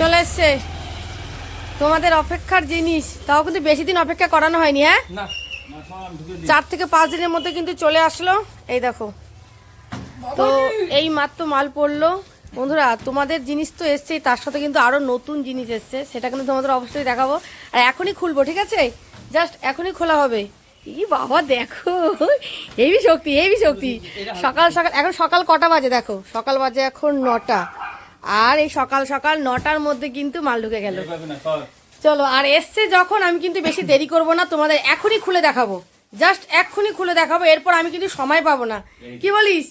চলে এসছে। তোমাদের অপেক্ষার জিনিস তাও কিন্তু বেশি দিন অপেক্ষা করানো হয়নি হ্যাঁ? চার থেকে পাঁচ দিনের মধ্যে কিন্তু চলে আসলো। এই দেখো। তো এই মাত্র মাল পড়ল। বন্ধুরা তোমাদের জিনিস তো এসছেই তার সাথে কিন্তু আরও নতুন জিনিস এসছে। সেটা কিন্তু তোমাদের অবশ্যই দেখাবো। আর এখনই খুলবো ঠিক আছে? জাস্ট এখনই খোলা হবে। ই বাবা দেখো। হেভি শক্তি হেভি শক্তি। সকাল সকাল এখন সকাল কটা বাজে দেখো? সকাল বাজে এখন নটা। আর এই সকাল সকাল নটার মধ্যে কিন্তু মাল ঢুকে গেল। চলো আর এসছে যখন আমি কিন্তু বেশি দেরি করব না তোমাদের এখনই খুলে দেখাবো। জাস্ট এক্ষুনি খুলে দেখাবো এরপর আমি কিন্তু সময় পাবো না। কি বলিস?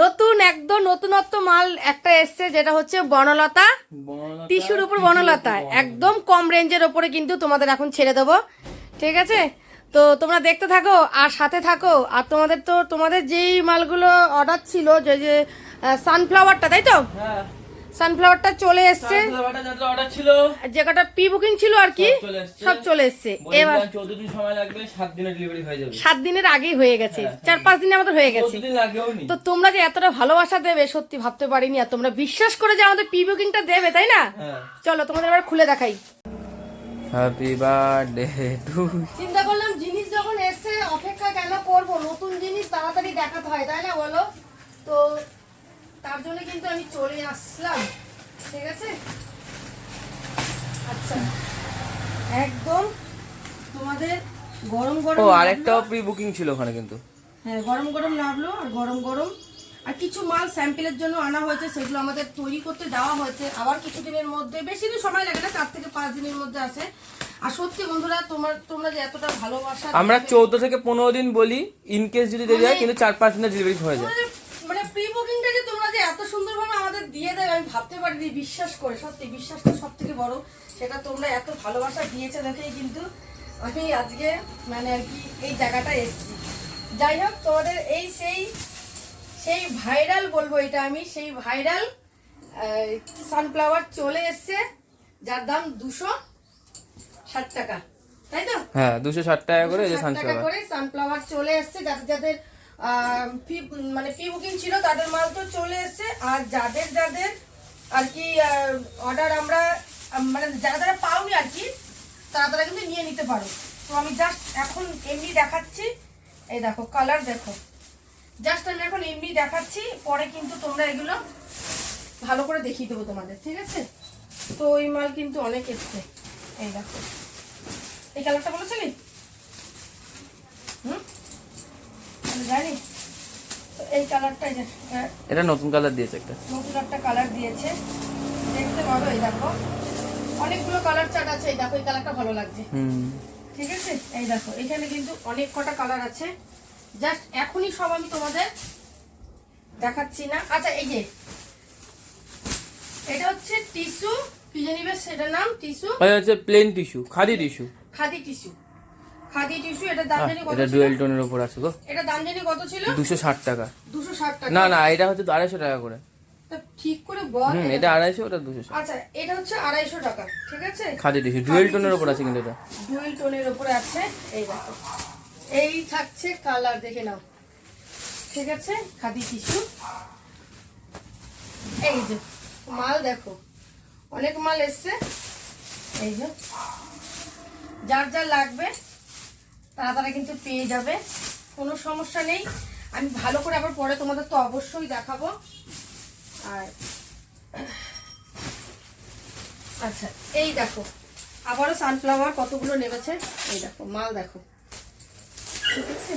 নতুন একদম নতুনত্ব মাল একটা এসছে যেটা হচ্ছে বনলতা। বনলতা টিস্যুর উপর বনলতা। একদম কম রেঞ্জের ওপরে কিন্তু তোমাদের এখন ছেড়ে দেবো। ঠিক আছে? তো তোমরা দেখতে থাকো আর সাথে থাকো। আর তোমাদের তো তোমাদের যেই মালগুলো অর্ডার ছিল যে যে সানফ্লাওয়ারটা তাই তো? হ্যাঁ। সানফ্লাওয়ারটা চলে এসছে। সানফ্লাওয়ারটা যাদের ছিল যে কটা প্রি বুকিং ছিল আর কি সব চলে এসছে। এবার বলেছিলাম চোদ্দ দিন সময় লাগবে সাত দিনে ডেলিভারি হয়ে যাবে। সাত দিনের আগেই হয়ে গেছে। হ্যাঁ, চার পাঁচ দিনে আমাদের হয়ে গেছে। চোদ্দ দিন লাগেও নি তো তোমরা যে এতটা ভালোবাসা দেবে সত্যি ভাবতে পারিনি আর তোমরা বিশ্বাস করে যে আমাদের প্রি বুকিংটা দেবে তাই না? হ্যাঁ। চলো তোমাদের এবার খুলে দেখাই। হ্যাপি বার্থডে টু চিন্তা করলাম জিনিস যখন এসছে অপেক্ষা কেন করব? নতুন জিনিস তাড়াতাড়ি দেখাতে হয় তাই না বলো? তো তার জন্য কিন্তু আমি চলে আসলাম। ঠিক আছে? আচ্ছা। একদম তোমাদের গরম গরম ও লাগল। আরেকটাও প্রি বুকিং ছিল ওখানে কিন্তু। হ্যাঁ গরম গরম লাগল আর গরম গরম। আর কিছু মাল স্যাম্পেলের জন্য আনা হয়েছে সেগুলো আমাদের তৈরি করতে দেওয়া হয়েছে। আবার কিছুদিনের মধ্যে বেশি দিন সময় লাগে না চার থেকে পাঁচ দিনের মধ্যে আছে আর সত্যি বন্ধুরা তোমার তোমরা যে এতটা ভালোবাসা আমরা চৌদ্দ থেকে পনেরো দিন বলি ইন কেস যদি দেরি হয় মানে- কিন্তু চার পাঁচ দিনে ডেলিভারি হয়ে যায় তোমাদের মানে প্রি বুকিংটা যে তোমরা যে এত সুন্দরভাবে আমাদের দিয়ে দেবে আমি ভাবতে পারিনি বিশ্বাস করে সত্যি বিশ্বাসটা সব থেকে বড়। সেটা তোমরা এত ভালোবাসা দিয়েছে দেখেই কিন্তু আমি আজকে মানে আর কি এই জায়গাটা এসেছি। যাই হোক তোমাদের এই সেই সেই ভাইরাল বলব এটা আমি সেই ভাইরাল সানফ্লাওয়ার চলে এসছে যার দাম দুশো ষাট টাকা। তাই তো? হ্যাঁ দুশো ষাট টাকা করে এই যে 260 টাকা সানফ্লাওয়ার করে সানফ্লাওয়ার চলে এসেছে যাদের যাদের ফি- মানে প্রি বুকিং ছিল, তাদের মাল তো চলে এসেছে। আর যাদের যাদের আর কি অর্ডার আমরা মানে যারা যারা পাওনি আর কি, তারা তারা কিন্তু নিয়ে নিতে পারো। তো আমি জাস্ট এখন এমনি দেখাচ্ছি। এই দেখো কালার দেখো। জাস্ট আমি এখন এমনি দেখাচ্ছি, পরে কিন্তু তোমরা এগুলো ভালো করে দেখিয়ে দেবো তোমাদের, ঠিক আছে? তো ওই মাল কিন্তু অনেক এসছে। এই দেখো। এই কালারটা বলেছিলি হুম আমি জানি। এই কালারটা এই এটা নতুন কালার দিয়েছে একটা। নতুন একটা কালার দিয়েছে। দেখতে পারো এই দেখো। অনেকগুলো কালার চার্ট আছে এই দেখো এই কালারটা ভালো লাগছে। ঠিক আছে? এই দেখো এখানে কিন্তু অনেক কটা কালার আছে। জাস্ট এখনই সব আমি তোমাদের দেখাচ্ছি না। আচ্ছা এই যে এটা হচ্ছে টিস্যু কি জানি বেশ সেটার নাম? টিস্যু? এটা হচ্ছে plain tissue khadi tissue khadi tissue khadi tissue এটা দাম জানি কত এটা ডুয়েল টোনের উপর আছে গো। এটা দাম জানি কত ছিল? দুশো ষাট টাকা। দুশো ষাট টাকা। না না এটা হচ্ছে আড়াইশো টাকা করে। তা ঠিক করে বল এটা আড়াইশো ওটা দুশো ষাট। আচ্ছা এটা হচ্ছে আড়াইশো টাকা ঠিক আছে? খাদি টিস্যু ডুয়েল টোনের উপর আছে কিন্তু এটা। ডুয়েল টোনের উপরে আছে এই দেখো। এই থাকছে কালার দেখে নাও। ঠিক আছে? খাদি টিস্যু। এই যে মাল দেখো। অনেক মাল এসছে। এই যে যার যার লাগবে তারা কিন্তু পেয়ে যাবে। কোনো সমস্যা নেই। আমি ভালো করে আবার পরে তোমাদের তো অবশ্যই দেখাবো। আর আচ্ছা এই দেখো। আবারও সানফ্লাওয়ার কতগুলো নেমেছে? এই দেখো, মাল দেখো। ঠিক আছে?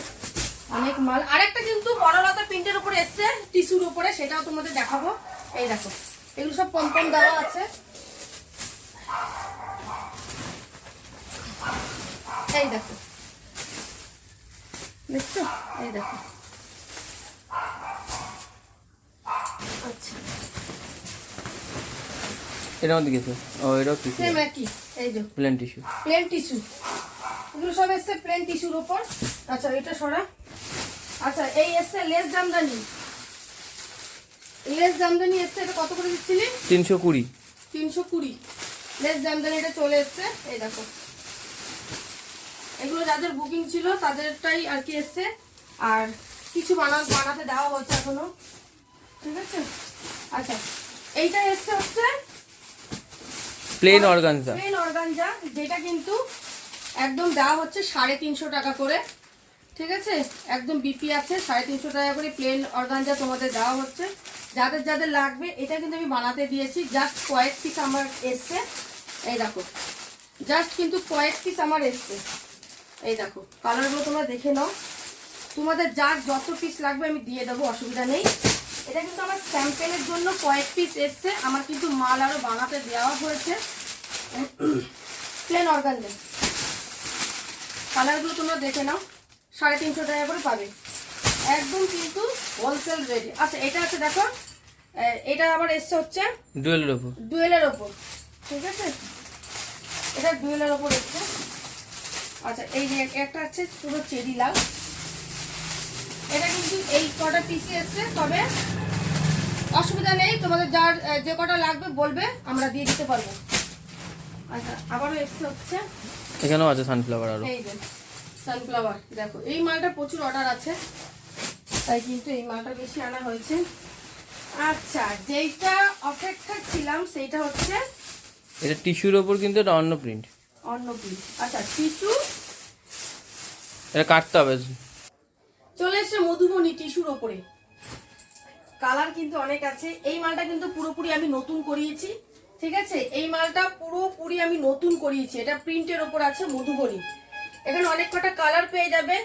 অনেক মাল। আরেকটা কিন্তু বড়লতা প্রিন্টের উপরে এসছে, টিস্যুর উপরে, সেটাও তোমাদের দেখাবো। এই দেখো, এগুলো সব পম্পম দেওয়া আছে। এই দেখো দেখছ? এই দেখো। আচ্ছা। এটার মধ্যে গেছে। ও এটাও টিস্যু সেম একই। এই যে প্লেন টিস্যু প্লেন টিস্যু এগুলো সব এসছে প্লেন টিস্যুর উপর। আচ্ছা এটা সরা। আচ্ছা এই এসছে লেস জামদানি। লেস জামদানি এসছে এটা কত করে দিচ্ছিলি? তিনশো কুড়ি। তিনশো কুড়ি। লেস জামদানি এটা চলে এসছে। এই দেখো। এগুলো যাদের বুকিং ছিল তাদেরটাই আর কি এসছে। আর কিছু বানা বানাতে দেওয়া হচ্ছে এখনও। ঠিক আছে? আচ্ছা এইটা এসছে হচ্ছে প্লেন অর্গানজা প্লেন অর্গানজা যেটা কিন্তু একদম দেওয়া হচ্ছে সাড়ে তিনশো টাকা করে। ঠিক আছে? একদম বিপি আছে সাড়ে তিনশো টাকা করে প্লেন অর্গানজা তোমাদের দেওয়া হচ্ছে। যাদের যাদের লাগবে এটা কিন্তু আমি বানাতে দিয়েছি। জাস্ট কয়েক পিস আমার এসছে। এই দেখো জাস্ট কিন্তু কয়েক পিস আমার এসছে। এই দেখো কালারগুলো তোমরা দেখে নাও। তোমাদের যার যত পিস লাগবে আমি দিয়ে দেবো অসুবিধা নেই। এটা কিন্তু আমার স্যাম্পেলের জন্য কয়েক পিস এসছে। আমার কিন্তু মাল আরও বানাতে দেওয়া হয়েছে। প্লেন অর্গানজা কালারগুলো তোমরা দেখে নাও। সাড়ে তিনশো টাকা করে পাবে। একদম কিন্তু হোলসেল রেডি আচ্ছা এটা আছে দেখো। এটা আবার এসছে হচ্ছে ডুয়েলের ওপর। ডুয়েলের ওপর। ঠিক আছে? এটা ডুয়েলের ওপর এসছে। আচ্ছা এই যে একটা আছে পুরো চেরি লাল এটা কিন্তু এই কটা পিসি এসছে তবে অসুবিধা নেই তোমাদের যার যে কটা লাগবে বলবে আমরা দিয়ে দিতে পারব। আচ্ছা আবারও এসছে হচ্ছে। এখানেও আছে সানফ্লাওয়ার এই যে সানফ্লাওয়ার দেখো এই মালটা প্রচুর অর্ডার আছে তাই কিন্তু এই মালটা বেশি আনা হয়েছে। আচ্ছা যেইটা অপেক্ষা ছিলাম সেইটা হচ্ছে এটা টিস্যুর ওপর কিন্তু এটা অন্য প্রিন্ট অন্নপুরি আচ্ছা টিস্যু এটা কাটতে হবে। চলে এসছে মধুবনী টিস্যুর ওপরে। কালার কিন্তু অনেক আছে। এই মালটা কিন্তু পুরোপুরি আমি নতুন করিয়েছি ঠিক আছে? এই মালটা পুরোপুরি আমি নতুন করিয়েছি। এটা প্রিন্টের ওপর আছে মধুবনী। এখানে অনেক কটা কালার পেয়ে যাবে।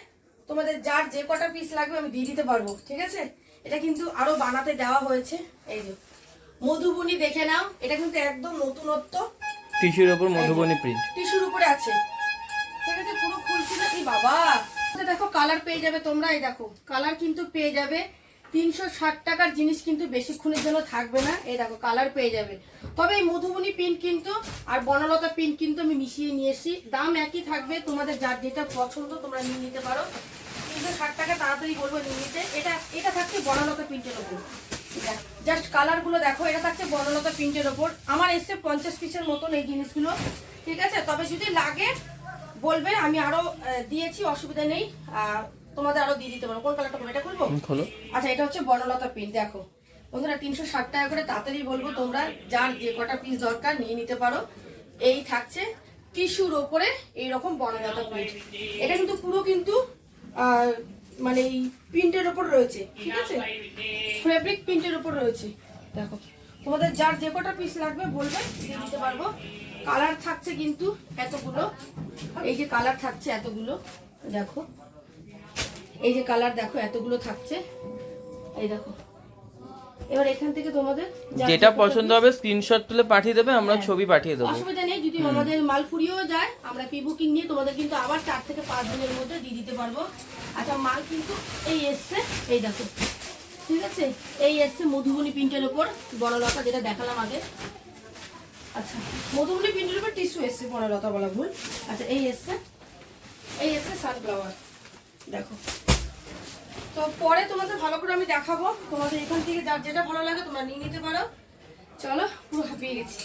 তোমাদের যার যে কটা পিস লাগবে আমি দিয়ে দিতে পারব ঠিক আছে? এটা কিন্তু আরও বানাতে দেওয়া হয়েছে। এই যে মধুবনী দেখে নাও। এটা কিন্তু একদম নতুনত্ব। টিস্যুর উপর মধুবনী প্রিন্ট টিস্যুর উপরে আছে। বাবা। এটা দেখো কালার পেয়ে যাবে তোমরা এই দেখো। কালার কিন্তু পেয়ে যাবে। তিনশো ষাট টাকার জিনিস কিন্তু বেশিক্ষণের জন্য থাকবে না। এই দেখো কালার পেয়ে যাবে। তবে এই মধুবনী পিন কিন্তু আর বনলতা পিন কিন্তু আমি মিশিয়ে নিয়ে এসেছি। দাম একই থাকবে, তোমাদের যার যেটা পছন্দ তোমরা নিয়ে নিতে পারো। তিনশো ষাট টাকা তাড়াতাড়ি বলব নিয়ে নিতে। এটা এটা থাকছে বনলতা প্রিন্টের ওপর। জাস্ট কালারগুলো দেখো, এটা থাকছে বনলতা প্রিন্টের ওপর। আমার এসছে পঞ্চাশ পিসের মতন এই জিনিসগুলো। ঠিক আছে? তবে যদি লাগে বলবে আমি আরও দিয়েছি অসুবিধা নেই। তোমাদের আরও দিয়ে দিতে পারো। কোন কালারটা করব? এটা করব আচ্ছা এটা হচ্ছে বনলতা পিন দেখো। বন্ধুরা তিনশো ষাট টাকা করে তাড়াতাড়ি বলব তোমরা যার যে কটা পিস দরকার নিয়ে নিতে পারো। এই থাকছে টিস্যুর ওপরে এইরকম বনলতা প্রিন্ট এটা কিন্তু পুরো কিন্তু মানে এই প্রিন্টের ওপর রয়েছে ঠিক আছে? ফেব্রিক প্রিন্টের ওপর রয়েছে। দেখো তোমাদের যার যে কটা পিস লাগবে বলবে দিতে পারব। কালার থাকছে কিন্তু এতগুলো। এই যে কালার থাকছে এতগুলো দেখো। এই যে কালার দেখো এতগুলো থাকছে। এই দেখো। এবার এখান থেকে তোমাদের যেটা পছন্দ হবে স্ক্রিনশট তুলে পাঠিয়ে দেবে আমরা ছবি পাঠিয়ে দেবো। অসুবিধা নেই যদি আমাদের মাল ফুরিয়েও যায় আমরা প্রি বুকিং নিয়ে তোমাদের কিন্তু আবার চার থেকে পাঁচ দিনের মধ্যে দিয়ে দিতে পারব। আচ্ছা মাল কিন্তু এই এসছে এই দেখো। ঠিক আছে? এই এসছে মধুবনী প্রিন্টের ওপর বড়লতা যেটা দেখালাম আগে। আচ্ছা মধুবনী প্রিন্টের উপর টিস্যু এসছে বড়লতা বলা ভুল। আচ্ছা এই এসছে। এই এসছে সানফ্লাওয়ার দেখো। তো পরে তোমাদের ভালো করে আমি দেখাবো। তোমাদের এখান থেকে যার যেটা ভালো লাগে তোমরা নিয়ে নিতে পারো। চলো, পুরো হাঁপিয়ে গেছি।